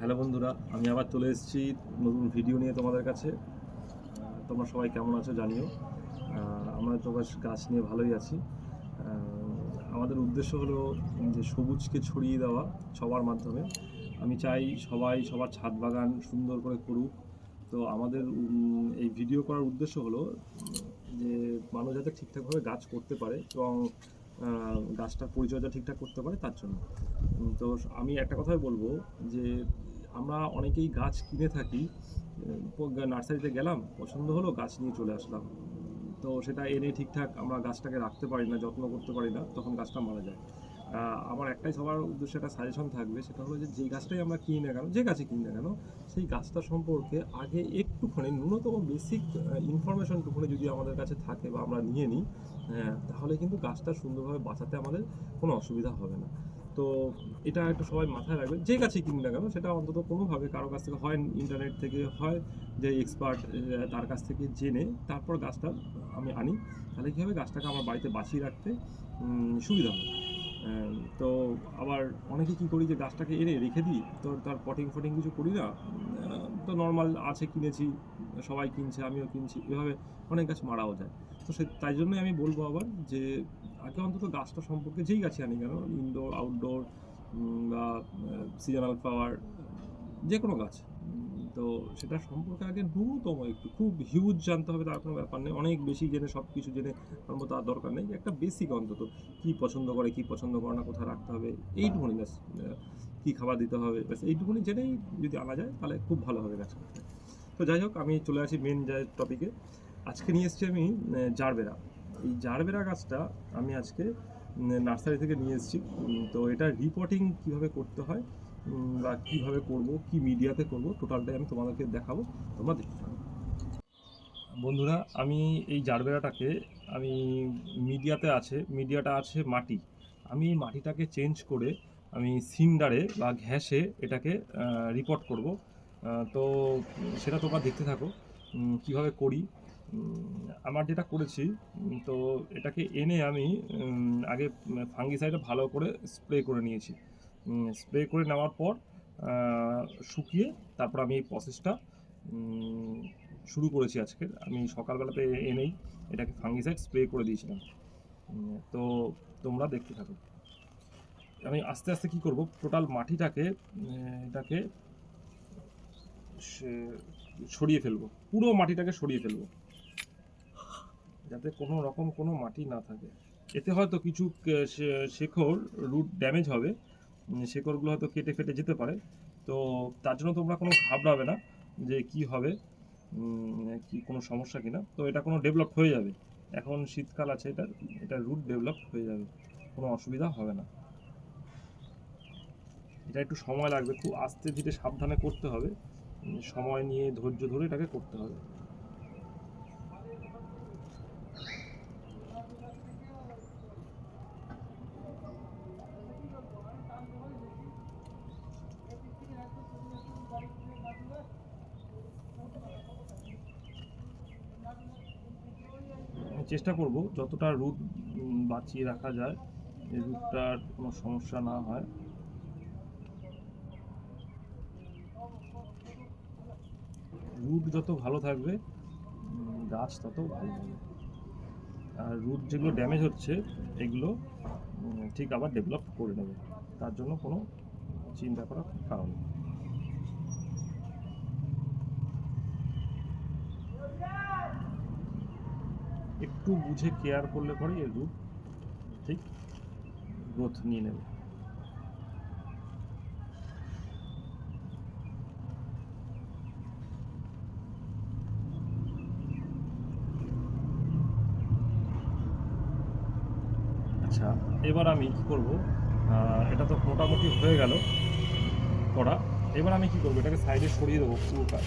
Hello বন্ধুরা, আমি আবার চলে এসেছি নতুন ভিডিও নিয়ে তোমাদের কাছে। তোমরা সবাই কেমন আছো জানিও। আমরা তো গাছ নিয়ে ভালোই আছি। আমাদের উদ্দেশ্য হলো যে সবুজকে ছড়িয়ে দেওয়া সবার মাধ্যমে। আমি চাই সবাই সবার ছাদ বাগান সুন্দর করে করুক। তো আমাদের এই ভিডিও করার উদ্দেশ্য হলো যে মানুষ যাতে ঠিকঠাকভাবে গাছ করতে পারে এবং গাছটার পরিচর্যা ঠিকঠাক করতে পারে তার জন্য। তো আমি একটা কথাই বলব যে, আমরা অনেকেই গাছ কিনে থাকি নার্সারিতে গেলাম, পছন্দ হলো, গাছ নিয়ে চলে আসলাম। তো সেটা এনে ঠিকঠাক আমরা গাছটাকে রাখতে পারি না, যত্ন করতে পারি না, তখন গাছটা মারা যায়। আমার একটাই সবার উদ্দেশ্যে একটা সাজেশন থাকবে সেটা হলো যে গাছটাই আমরা কিনি না কেন যে গাছে কিনি না কেন সেই গাছটা সম্পর্কে আগে একটুখানি ন্যূনতম বেসিক ইনফরমেশনটুকুনি যদি আমাদের কাছে থাকে বা আমরা নিয়ে নিই হ্যাঁ, তাহলে কিন্তু গাছটা সুন্দরভাবে বাঁচাতে আমাদের কোনো অসুবিধা হবে না। তো এটা একটু সবাই মাথায় রাখবে। যে গাছই কিনি না কেন সেটা অন্তত কোনোভাবে কারও কাছ থেকে হয় ইন্টারনেট থেকে হয় যে এক্সপার্ট তার কাছ থেকে জেনে তারপর গাছটা আমি আনি। তাহলে কী হবে? গাছটাকে আমার বাড়িতে বাঁচিয়ে রাখতে সুবিধা আহ, তো আবার অনেকে কি করি যে গাছটাকে এনে রেখে দিই, তো তার পটিং ফটিং কিছু করি না। তো নর্মাল আছে কিনেছি, সবাই কিনছে, আমিও কিনছি, এভাবে অনেক গাছ মারাও যায়। তো সে, তাই জন্যই আমি বলব আবার যে, আগে অন্তত গাছটা সম্পর্কে যেই গাছই আনি কেন ইনডোর আউটডোর বা সিজনাল ফ্লাওয়ার যে কোনো গাছ। তো সেটা সম্পর্কে আগে ন্যূনতম একটু, খুব হিউজ জানতে হবে, তার কোনো ব্যাপার নেই। অনেক বেশি জেনে সব কিছু জেনে আনব তার দরকার নেই। একটা বেসিক অন্তত, কী পছন্দ করে, কী পছন্দ করে না, কোথায় রাখতে হবে, এইটুকুনি ব্যাস কী খাবার দিতে হবে, ব্যাস, এইটুকুনি জেনেই যদি আনা যায়, তাহলে খুব ভালো হবে গাছ তো যাই হোক, আমি চলে আসি মেন যে টপিকে আজকে নিয়ে এসেছি আমি জারবেরা। এই জারবেরা গাছটা আমি আজকে নার্সারি থেকে নিয়ে এসেছি। তো এটা রিপোর্টিং কীভাবে করতে হয় বা কীভাবে করব, কি মিডিয়াতে করব, টোটালটাই আমি তোমাদেরকে দেখাবো, তোমরা দেখতে বন্ধুরা, আমি এই জারবেরাটাকে, আমি মিডিয়াতে আছে, মিডিয়াটা আছে মাটি। আমি এই মাটিটাকে চেঞ্জ করে আমি সিন্ডারে বা ঘ্যাসে এটাকে রিপোর্ট করব। তো সেটা তোমরা দেখতে থাকো কীভাবে করি। আমার যেটা করেছি তো এটাকে এনে আমি আগে ফাঙ্গিসাইডে ভালো করে স্প্রে করে নিয়েছি। স্প্রে করে নেওয়ার পর শুকিয়ে তারপর আমি এই প্রসেসটা শুরু করেছি আজকে। আমি সকালবেলাতে এনেই এটাকে ফাঙ্গিসাইড স্প্রে করে দিয়েছিলাম। তো তোমরা দেখতে থাকো। আমি আস্তে আস্তে কি করব? টোটাল মাটিটাকে এটাকে সরিয়ে ফেলব। পুরো মাটিটাকে সরিয়ে ফেলব। যাতে কোনো রকম কোনো মাটি না থাকে। এতে হয়তো কিছু শেখর রুট ড্যামেজ হবে। শেকড়গুলো হয়তো কেটে ফেটে যেতে পারে। তো তার জন্য তোমরা কোনো ঘাবড়াবে না যে কি হবে কি কোনো সমস্যা কিনা। তো এটা কোনো ডেভেলপ হয়ে যাবে। এখন শীতকাল আছে এটা এটা রুট ডেভেলপ হয়ে যাবে। কোনো অসুবিধা হবে না। এটা একটু সময় লাগবে। খুব আস্তে ধীরে সাবধানে করতে হবে। সময় নিয়ে ধৈর্য ধরে এটাকে করতে হবে। চেষ্টা করব যতটা রুট বাঁচিয়ে রাখা যায় এই রুটটার কোনো সমস্যা না হয়। রুট যত ভালো থাকবে গাছ তত ভালো হবে। আর রুট যেগুলো ড্যামেজ হচ্ছে, এগুলো ঠিক আবার ডেভেলপ করে নেবে। তার জন্য কোনো চিন্তা করার কারণ নেই। একটু বুঝে কেয়ার করলে পরে এর রুট ঠিক গ্রোথ নিয়ে নেবে। আচ্ছা এবার আমি কি করব? এটা তো মোটামুটি হয়ে গেল করা এবার আমি কি করব? এটাকে সাইডে সরিয়ে দেবো পুরোটা।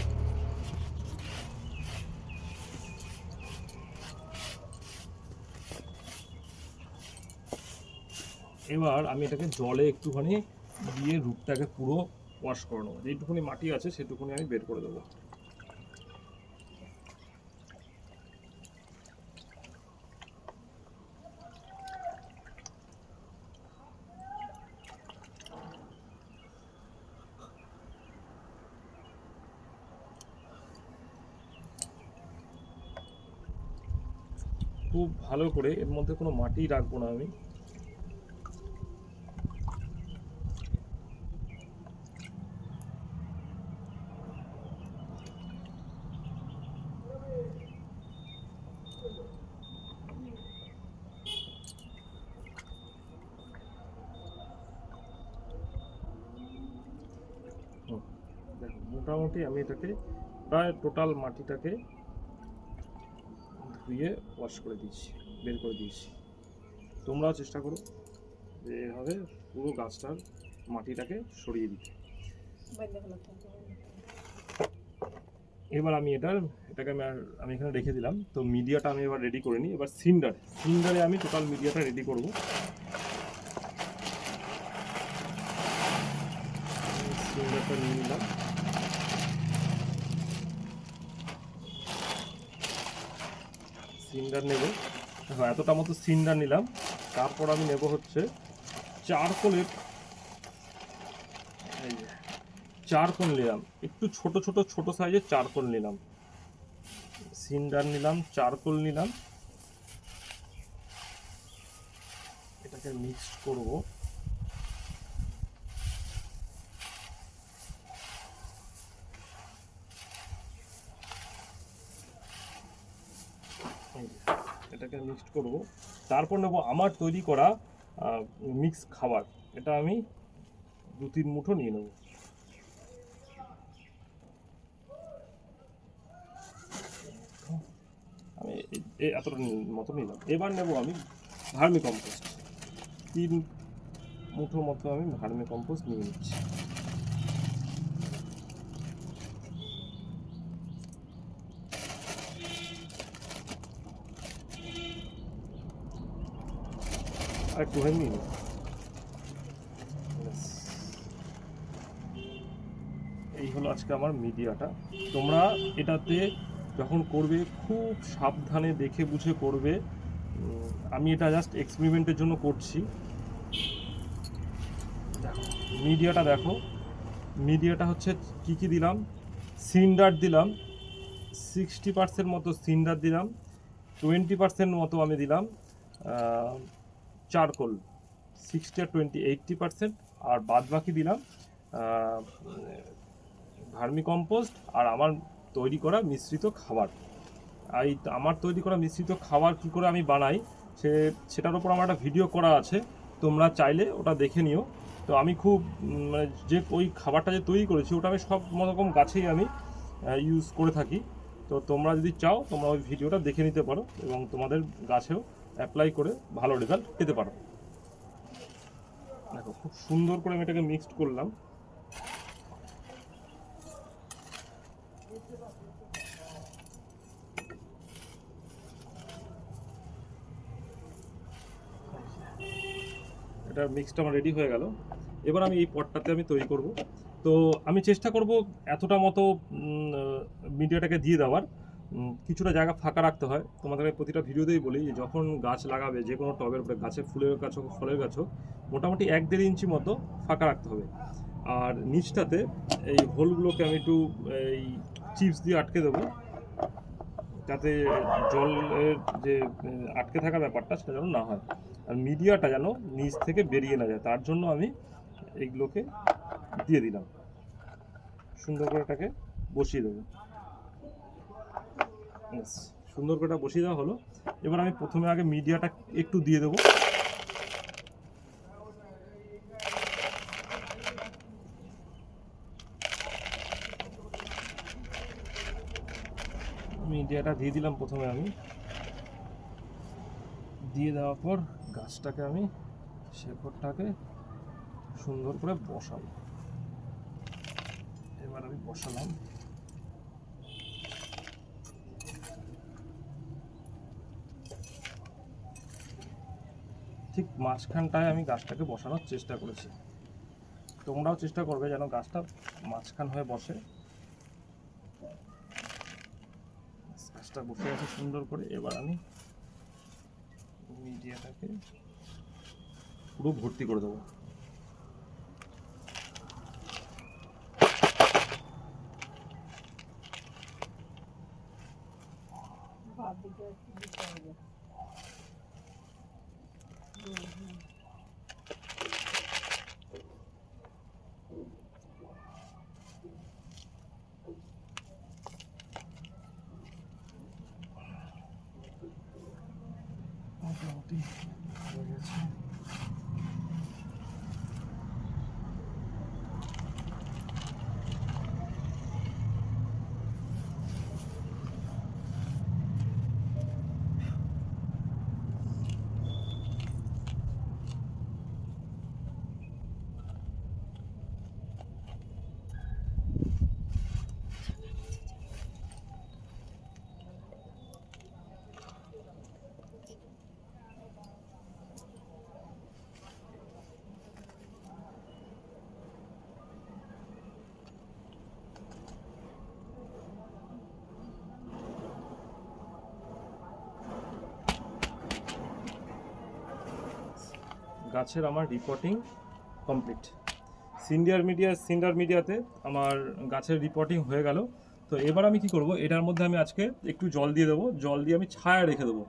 এবার আমি এটাকে জলে একটুখানি দিয়ে রুটটাকে পুরো ওয়াশ করে নেব। যেটুকুনি মাটি আছে, সেটুকুনি আমি বের করে দেবো। খুব ভালো করে এর মধ্যে কোনো মাটি রাখব না আমি। মোটামুটি আমি এটাকে প্রায় টোটাল মাটিটাকে ধুয়ে ওয়াশ করে দিয়েছি, বের করে দিয়েছি। তোমরাও চেষ্টা করো যে এভাবে পুরো গাছটার মাটিটাকে সরিয়ে দিতে। এবার আমি এটার, এটাকে আমি আমি এখানে রেখে দিলাম। তো মিডিয়াটা আমি এবার রেডি করে নিই। এবার সিন্ডার, সিন্ডারে আমি টোটাল মিডিয়াটা রেডি করব। সিন্ডারটা নিয়ে নিলাম। সিন্ডার নেব। হ্যাঁ এতটা মতো সিন্ডার নিলাম। তারপর আমি নেব হচ্ছে চারকোলের চারকোল নিলাম। একটু ছোট ছোট ছোট সাইজের চারকোল নিলাম। সিন্ডার নিলাম, চারকোল নিলাম। এটাকে মিক্সড করব এই যে, এটাকে মিক্সড করব। তারপর নেব আমার তৈরি করা মিক্স খাবার। এটা আমি দু তিন মুঠো নিয়ে নেব। আমি এতটা মতো নিলাম। এবার নেব আমি ভার্মি কম্পোস্ট তিন মুঠো মতো আমি ভার্মি কম্পোস্ট নিয়ে নিচ্ছি। আর একটু নিই। ব্যাস। এই হলো আজকে আমার মিডিয়াটা। তোমরা এটাতে যখন করবে, খুব সাবধানে দেখে বুঝে করবে। আমি এটা জাস্ট এক্সপেরিমেন্টের জন্য করছি। মিডিয়াটা দেখো। মিডিয়াটা হচ্ছে কি কি দিলাম? সিন্ডার দিলাম। সিক্সটি পার্সেন্ট মতো সিন্ডার দিলাম। টোয়েন্টি পার্সেন্ট মতো আমি দিলাম। Charcoal sixty twenty eighty percent আর বাদ বাকি দিলাম ভার্মি কম্পোস্ট আর আমার তৈরি করা মিশ্রিত খাবার। এই আমার তৈরি করা মিশ্রিত খাবার কি করে আমি বানাই, সে, সেটার উপর আমার একটা ভিডিও করা আছে, তোমরা চাইলে ওটা দেখে নিও। তো আমি খুব মানে যে ওই খাবারটা যে তৈরি করেছি, ওটা আমি সব রকম গাছেই আমি ইউজ করে থাকি। তো তোমরা যদি চাও, তোমরা ওই ভিডিওটা দেখে নিতে পারো এবং তোমাদের গাছেও অ্যাপ্লাই করে ভালো রেজাল্ট পেতে পারো। দেখো, খুব সুন্দর করে আমি এটাকে মিক্সড করলাম। এটা মিক্সটা আমার রেডি হয়ে গেল। এবার আমি এই পটটাতে আমি তৈরি করব। তো আমি চেষ্টা করব এতটা মতো মিডিয়াটাকে দিয়ে দেওয়ার। কিছুটা জায়গা ফাঁকা রাখতে হয়। তোমাদের আমি প্রতিটা ভিডিওতেই বলি যে যখন গাছ লাগাবে, যে কোনো টবের উপরে গাছের ফুলের গাছ হোক, ফলের গাছ হোক, মোটামুটি এক দেড় ইঞ্চি মতো ফাঁকা রাখতে হবে। আর নিচটাতে এই হোলগুলোকে আমি একটু, এই চিপস দিয়ে আটকে দেবো। যাতে জলের যে আটকে থাকা ব্যাপারটা সেটা যেন না হয়। আর মিডিয়াটা যেন নিচ থেকে বেরিয়ে না যায়। তার জন্য আমি এইগুলোকে দিয়ে দিলাম। সুন্দর করে এটাকে বসিয়ে দেবো। সুন্দর করে বসিয়ে দেওয়া হলো। এবার আমি প্রথমে আগে মিডিয়াটা একটু দিয়ে দেবো। মিডিয়াটা দিয়ে দিলাম প্রথমে আমি। দিয়ে দেওয়ার পর গাছটাকে আমি শেকড়টাকে সুন্দর করে বসাবো। এবার আমি বসালাম। ঠিক মাঝখানটায় আমি গাছটাকে বসানোর চেষ্টা করেছি। তোমরাও চেষ্টা করবে যেন গাছটা মাঝখান হয়ে বসে। গাছটা বসে আছে সুন্দর করে। এবার আমি মিডিয়াটাকে পুরো ভর্তি করে দেবো। be. I. গাছের আমার reporting complete cinder media cinder মিডিয়াতে আমার গাছের রিপোর্টিং হয়ে গেল। তো এবার আমি কি করব? এটার মধ্যে আমি আজকে একটু জল দিয়ে দেবো। জল দিয়ে আমি ছায়া রেখে দেবো।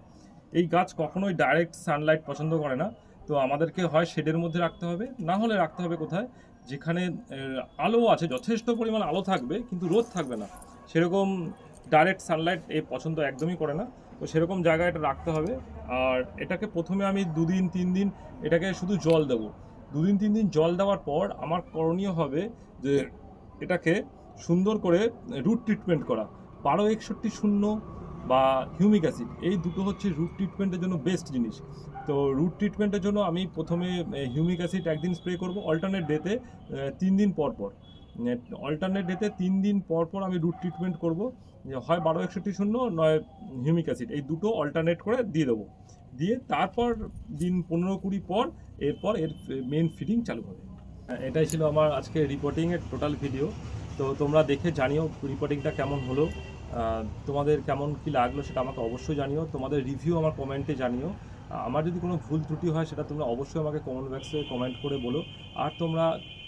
এই গাছ কখনোই ডাইরেক্ট সানলাইট পছন্দ করে না। তো আমাদেরকে হয় শেডের মধ্যে রাখতে হবে, না হলে রাখতে হবে কোথায়? যেখানে আলো আছে, যথেষ্ট পরিমাণ আলো থাকবে, কিন্তু রোদ থাকবে না। সেরকম ডাইরেক্ট সানলাইট এ পছন্দ একদমই করে না। তো সেরকম জায়গায় এটা রাখতে হবে। আর এটাকে প্রথমে আমি দুদিন, তিন দিন এটাকে শুধু জল দেবো। দুদিন, তিন দিন জল দেওয়ার পর আমার করণীয় হবে যে এটাকে সুন্দর করে রুট ট্রিটমেন্ট করা। বারো একষট্টি শূন্য বা হিউমিক অ্যাসিড এই দুটো হচ্ছে রুট ট্রিটমেন্টের জন্য বেস্ট জিনিস। তো রুট ট্রিটমেন্টের জন্য আমি প্রথমে হিউমিক অ্যাসিড একদিন স্প্রে করব অল্টারনেট ডেতে তিন দিন পর পর। অল্টারনেট ডেতে তিন দিন পর পর আমি রুট ট্রিটমেন্ট করব। হয় বারো একষট্টি শূন্য নয় হিউমিক অ্যাসিড এই দুটো অল্টারনেট করে দিয়ে দেবো। দিয়ে তারপর দিন পনেরো কুড়ি পর এরপর এর মেন ফিডিং চালু হবে। হ্যাঁ, এটাই ছিল আমার আজকে রিপোর্টিংয়ের টোটাল ভিডিও তো তোমরা দেখে জানিও রিপোর্টিংটা কেমন হলো। তোমাদের কেমন কি লাগল সেটা আমাকে অবশ্যই জানিও। তোমাদের রিভিউ আমার কমেন্টে জানিও। আমার যদি কোনো ভুল ত্রুটি হয় সেটা তোমরা অবশ্যই আমাকে কমেন্ট বক্সে কমেন্ট করে বলো। আর তোমরা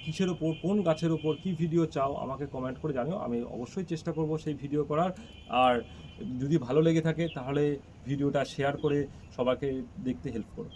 কিসের ওপর কোন গাছের ওপর কি ভিডিও চাও আমাকে কমেন্ট করে জানিও। আমি অবশ্যই চেষ্টা করব সেই ভিডিও করার। আর যদি ভালো লেগে থাকে তাহলে ভিডিওটা শেয়ার করে সবাইকে দেখতে হেল্প করো।